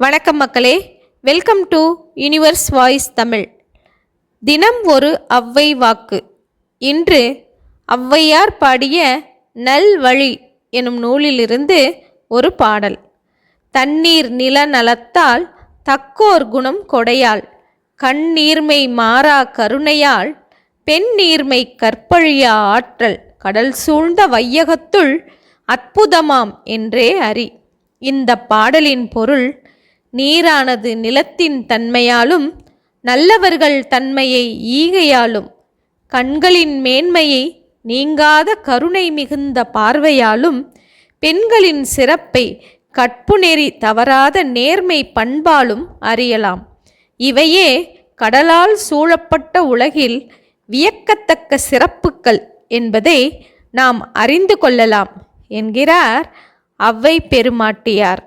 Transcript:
வணக்கம் மக்களே. Welcome to universe voice Tamil தினம் ஒரு அவ்வை வாக்கு. இன்று ஔவையார் பாடிய நல் வழி எனும் நூலிலிருந்து ஒரு பாடல். தண்ணீர் நில நலத்தால் தக்கோர் குணம் கொடையால் கண்ணீர்மை மாறா கருணையால் பெண் நீர்மை கற்பழியா ஆற்றல் கடல் சூழ்ந்த வையகத்துள் அற்புதமாம் என்றே அறி இந்த பாடலின் பொருள் நீரானது நிலத்தின் தன்மையாலும் நல்லவர்கள் தன்மையை ஈகையாலும் கண்களின் மேன்மையை நீங்காத கருணை மிகுந்த பார்வையாலும் பெண்களின் சிறப்பை கற்புநெறி தவறாத நேர்மை பண்பாலும் அறியலாம். இவையே கடலால் சூழப்பட்ட உலகில் வியக்கத்தக்க சிறப்புக்கள் என்பதை நாம் அறிந்து கொள்ளலாம் என்கிறார் அவ்வை பெருமாட்டியார்.